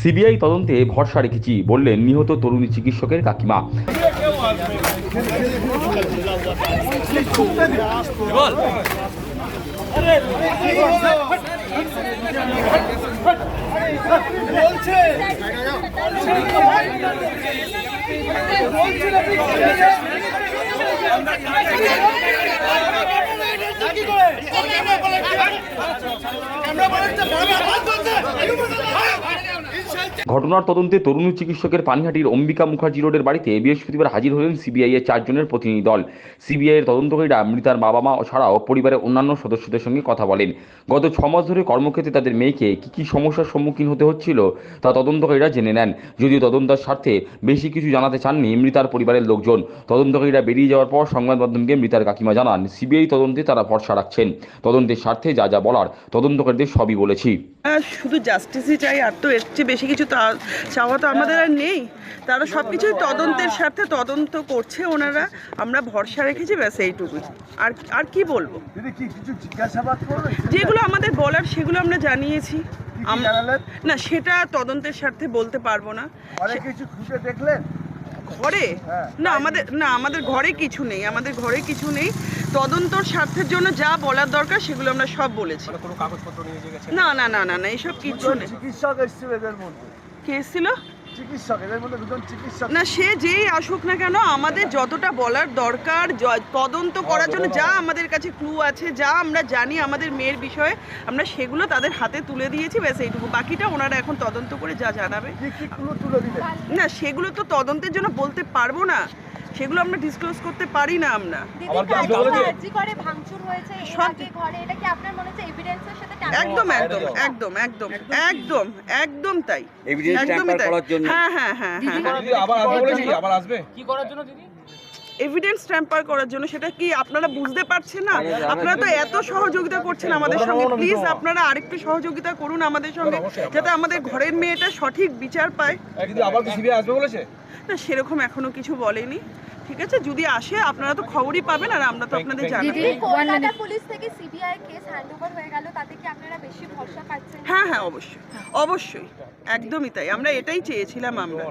CBI তদন্তে ভরসা রেখেছি বললেন নিহত তরুণী চিকিৎসকের কাকিমা। ঘটনার তদন্তে তরুণী চিকিৎসকের পানিহাটির অম্বিকা মুখার্জি রোডের বাড়িতে বৃহস্পতিবার হাজির হলেন সিবিআই এর চারজনের প্রতিনিধি দল। সিবিআই এর তদন্তকারীরা মৃতার বাবা মা ছাড়াও পরিবারের অন্যান্য সদস্যদের সঙ্গে কথা বলেন। গত ছ মাস ধরে কর্মক্ষেত্রে তাদের মেয়েকে কী কী সমস্যার সম্মুখীন হতে হচ্ছিল তা তদন্তকারীরা জেনে নেন। যদিও তদন্তের স্বার্থে বেশি কিছু জানাতে চাননি মৃতার পরিবারের লোকজন। তদন্তকারীরা বেরিয়ে যাওয়ার পর সংবাদ মাধ্যমকে মৃতার কাকিমা জানান, সিবিআই তদন্তে তারা ভরসা রাখছেন। তদন্তের স্বার্থে যা যা বলার তদন্তকারীদের সবই বলেছি। শুধু জাস্টিসই চাই, আর তো এর চেয়ে বেশি কিছু তা চাওয়া তো আমাদের আর নেই। তারা সব কিছুই তদন্তের স্বার্থে তদন্ত করছে ওনারা। আমরা ভরসা রেখেছি ব্যাস এইটুকুই। আর আর কি বলব? যেগুলো আমাদের বলার সেগুলো আমরা জানিয়েছি। না সেটা তদন্তের স্বার্থে বলতে পারব না। দেখলেন? ঘরে? হ্যাঁ। না আমাদের না আমাদের ঘরে কিছু নেই। আমাদের ঘরে কিছু নেই। তদন্তর স্বার্থের জন্য যা বলার দরকার সেগুলো আমরা সব বলেছি। না না না না না এইসব কিছু নেই। চিকিৎসক কে এসেছিল না সে যেই আসুক না কেন আমাদের যতটা বলার দরকার তদন্ত করার জন্য যা আমাদের কাছে ক্লু আছে যা আমরা জানি আমাদের মেয়ের বিষয়ে আমরা সেগুলো তাদের হাতে তুলে দিয়েছি ব্যাস এইটুকু। বাকিটা ওনারা এখন তদন্ত করে যা জানাবে। না সেগুলো তো তদন্তের জন্য বলতে পারব না। সেগুলো আমরা ডিসক্লোজ করতে পারি না আমরা। দিদি আর্জি করে ভাঙচুর হয়েছে এর সব- আগে ঘরে? এটা কি আপনার মনে হচ্ছে এভিডেন্সের সাথে একদম একদম একদম। একদম একদম একদম তাই। একদমই তাই। হ্যাঁ হ্যাঁ হ্যাঁ হ্যাঁ আবার আসবে বলেছি আবার আসবে? এভিডেন্স ট্যাম্পার করার জন্য সেটা কি আপনারা বুঝতে পারছেন না? আপনারা তো এত সহযোগিতা করছেন আমাদের সঙ্গে। প্লিজ আপনারা আরেকটু সহযোগিতা করুন আমাদের সঙ্গে যাতে আমাদের ঘরের মেয়েটা সঠিক বিচার পায়। আবার কি আসবে বলেছে? না সেরকম এখনও কিছু বলেনি। ঠিক আছে? যদি আসে আপনারা তো খবরই পাবেন আর আমরা তো আপনাদের জানাব দিদি কলকাতা পুলিশ থেকে সিবিআই কেস হ্যান্ডওভার হয়ে গেল তাতে কি আপনারা বেশি ভরসা পাচ্ছেন? হ্যাঁ হ্যাঁ অবশ্যই। অবশ্যই। একদমই তাই। আমরা এটাই চেয়েছিলাম আমরা।